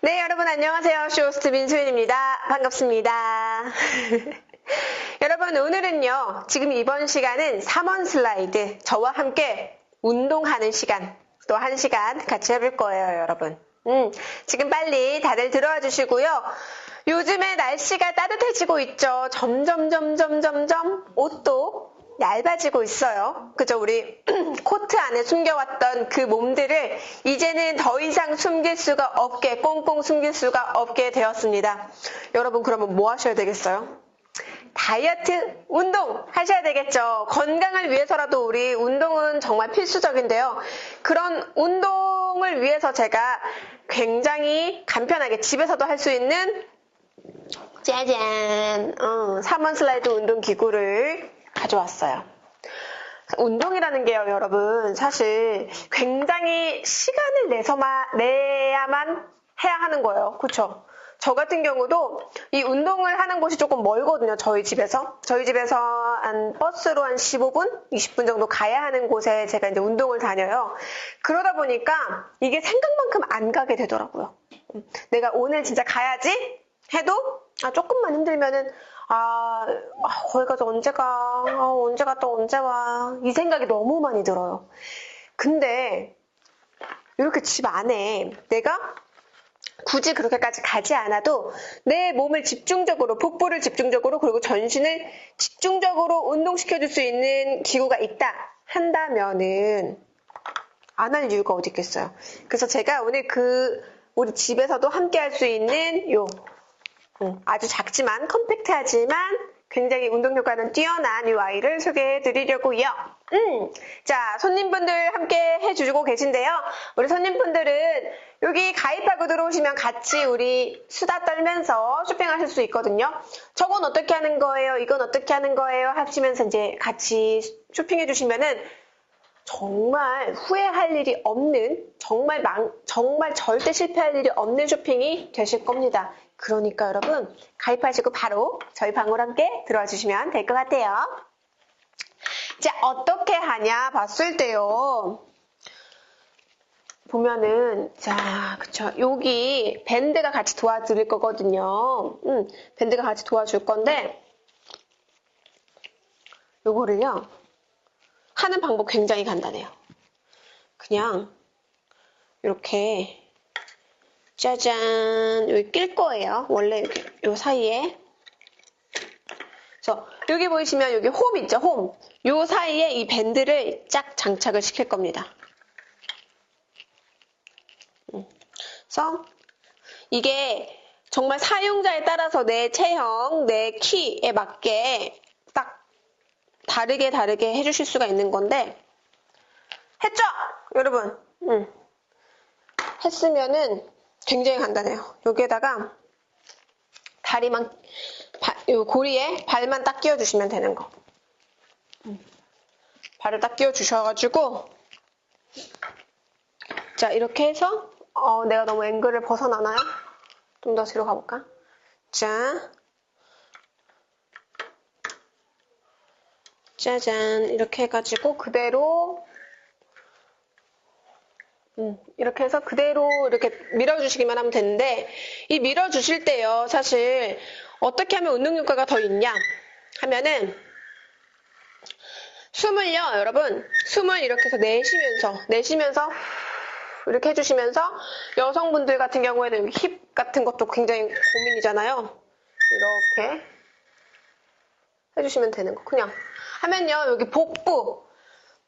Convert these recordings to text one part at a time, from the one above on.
네, 여러분 안녕하세요. 쇼호스트 민소연입니다. 반갑습니다. 여러분, 오늘은요, 지금 이번 시간은 3원 슬라이드, 저와 함께 운동하는 시간, 또 한 시간 같이 해볼 거예요, 여러분. 음, 지금 빨리 다들 들어와 주시고요. 요즘에 날씨가 따뜻해지고 있죠. 점점, 점점, 점점 옷도 얇아지고 있어요. 그죠? 우리 코트 안에 숨겨왔던 그 몸들을 이제는 더 이상 숨길 수가 없게, 꽁꽁 숨길 수가 없게 되었습니다. 여러분, 그러면 뭐 하셔야 되겠어요? 다이어트 운동 하셔야 되겠죠. 건강을 위해서라도 우리 운동은 정말 필수적인데요. 그런 운동을 위해서 제가 굉장히 간편하게 집에서도 할 수 있는 짜잔, 어, 3원 슬라이드 운동 기구를 가져왔어요. 운동이라는 게요, 여러분, 사실 굉장히 시간을 내서만, 내야만 해야 하는 거예요. 그쵸? 저 같은 경우도 이 운동을 하는 곳이 조금 멀거든요, 저희 집에서. 저희 집에서 한 버스로 한 15분? 20분 정도 가야 하는 곳에 제가 이제 운동을 다녀요. 그러다 보니까 이게 생각만큼 안 가게 되더라고요. 음, 내가 오늘 진짜 가야지 해도 아, 조금만 힘들면은 아, 아, 거기 가서 언제 가? 아, 언제 갔다 언제 와? 이 생각이 너무 많이 들어요. 근데 이렇게 집 안에 내가 굳이 그렇게까지 가지 않아도 내 몸을 집중적으로, 복부를 집중적으로, 그리고 전신을 집중적으로 운동시켜줄 수 있는 기구가 있다 한다면은 안 할 이유가 어디 있겠어요. 그래서 제가 오늘 그 우리 집에서도 함께 할 수 있는 요 음, 아주 작지만 컴팩트하지만 굉장히 운동 효과는 뛰어난 이 아이를 소개해 드리려고요. 음, 자, 손님분들 함께 해주고 계신데요. 우리 손님분들은 여기 가입하고 들어오시면 같이 우리 수다 떨면서 쇼핑하실 수 있거든요. 저건 어떻게 하는 거예요? 이건 어떻게 하는 거예요? 하시면서 이제 같이 쇼핑해 주시면은 정말 후회할 일이 없는, 정말 망, 정말 절대 실패할 일이 없는 쇼핑이 되실 겁니다. 그러니까 여러분, 가입하시고 바로 저희 방으로 함께 들어와 주시면 될 것 같아요. 자, 어떻게 하냐 봤을 때요. 보면은, 자, 그쵸. 여기 밴드가 같이 도와드릴 거거든요. 음, 밴드가 같이 도와줄 건데, 요거를요, 하는 방법 굉장히 간단해요. 그냥, 이렇게, 짜잔, 여기 낄 거예요. 원래 여기, 요 사이에. 그래서, 여기 보이시면 여기 홈 있죠, 홈. 요 사이에 이 밴드를 쫙 장착을 시킬 겁니다. 음. 그래서, 이게 정말 사용자에 따라서 내 체형, 내 키에 맞게 딱 다르게 다르게 해주실 수가 있는 건데, 했죠? 여러분. 음. 했으면은 굉장히 간단해요. 여기에다가 다리만, 바, 요 고리에 발만 딱 끼워주시면 되는 거. 음. 발을 딱 끼워주셔가지고, 자, 이렇게 해서, 어, 내가 너무 앵글을 벗어나나요? 좀 더 뒤로 가볼까? 자, 짜잔, 이렇게 해가지고, 그대로, 음, 이렇게 해서 그대로 이렇게 밀어주시기만 하면 되는데, 이 밀어주실 때요, 사실, 어떻게 하면 운동 효과가 더 있냐? 하면은, 숨을요, 여러분, 숨을 이렇게 해서 내쉬면서, 내쉬면서, 이렇게 해주시면서, 여성분들 같은 경우에는 힙 같은 것도 굉장히 고민이잖아요. 이렇게 해주시면 되는 거. 그냥 하면요, 여기 복부,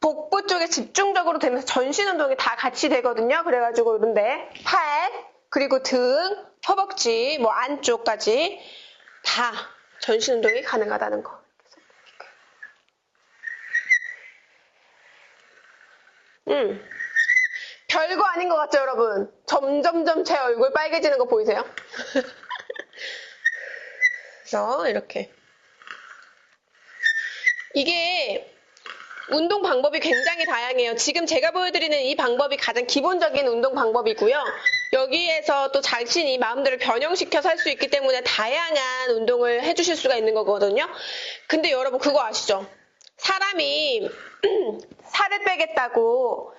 복부 쪽에 집중적으로 되면서 전신 운동이 다 같이 되거든요. 그래가지고 이런데 팔, 그리고 등, 허벅지, 뭐 안쪽까지 다 전신 운동이 가능하다는 거. 음. 별거 아닌 것 같죠, 여러분? 점점점 제 얼굴 빨개지는 거 보이세요? 그래서 이렇게. 이게 운동 방법이 굉장히 다양해요. 지금 제가 보여드리는 이 방법이 가장 기본적인 운동 방법이고요. 여기에서 또 자신이 마음대로 변형시켜서 할 수 있기 때문에 다양한 운동을 해주실 수가 있는 거거든요. 근데 여러분 그거 아시죠? 사람이 살을 빼겠다고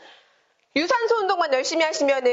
유산소 운동만 열심히 하시면은